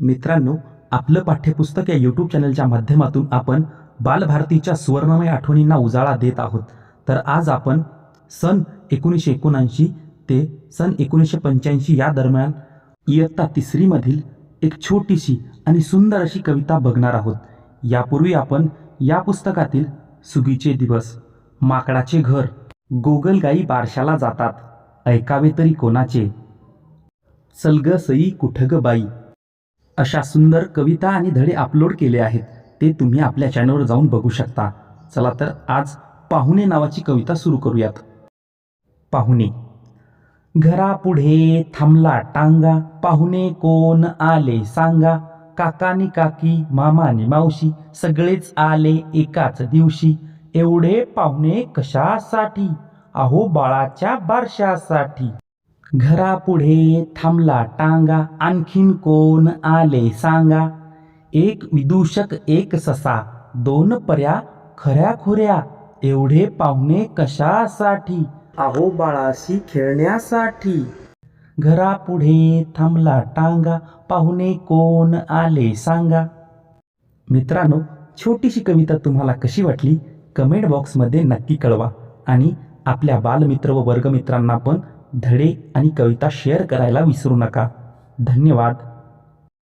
मित्रांनो आपलं पाठ्यपुस्तक या यूट्यूब चॅनलच्या माध्यमातून आपण बालभारतीच्या सुवर्णमय आठवणींना उजाळा देत आहोत. तर आज आपण सन एकोणीसशे एकोणऐंशी ते सन एकोणीसशे पंच्याऐंशी या दरम्यान इयत्ता तिसरीमधील एक छोटीशी आणि सुंदर अशी कविता बघणार आहोत. यापूर्वी आपण या पुस्तकातील सुगीचे दिवस माकडाचे घर गोगलगाई बारशाला जातात ऐकावे तरी कोणाचे? सलग सई कुठं बाई? अशा सुंदर कविता आणि धडे अपलोड केले आहेत. ते तुम्ही आपल्या चॅनलवर जाऊन बघू शकता. चला तर आज पाहुणे नावाची कविता सुरू करूयात. पाहुणे. घरापुढे थांबला टांगा. पाहुणे कोण आले सांगा. काकानी काकी मामानी मावशी सगळेच आले एकाच दिवशी. एवढे पाहुणे कशासाठी? अहो बाळाच्या बारशासाठी. घरापुढे थांबला टांगा आणखीन कोण आले सांगा? एक विदूषक एक ससा दोन पर्या खऱ्या खुऱ्या एवढे पाहुणे कशासाठी? अहो बाळाशी खेळण्यासाठी. घरापुढे थांबला टांगा पाहुणे कोण आले सांगा? मित्रांनो छोटीशी कविता तुम्हाला कशी वाटली? कमेंट बॉक्समध्ये नक्की कळवा आणि आपल्या बालमित्र व वर्गमित्रांना पण धडे आणि कविता शेअर करायला विसरू नका. धन्यवाद.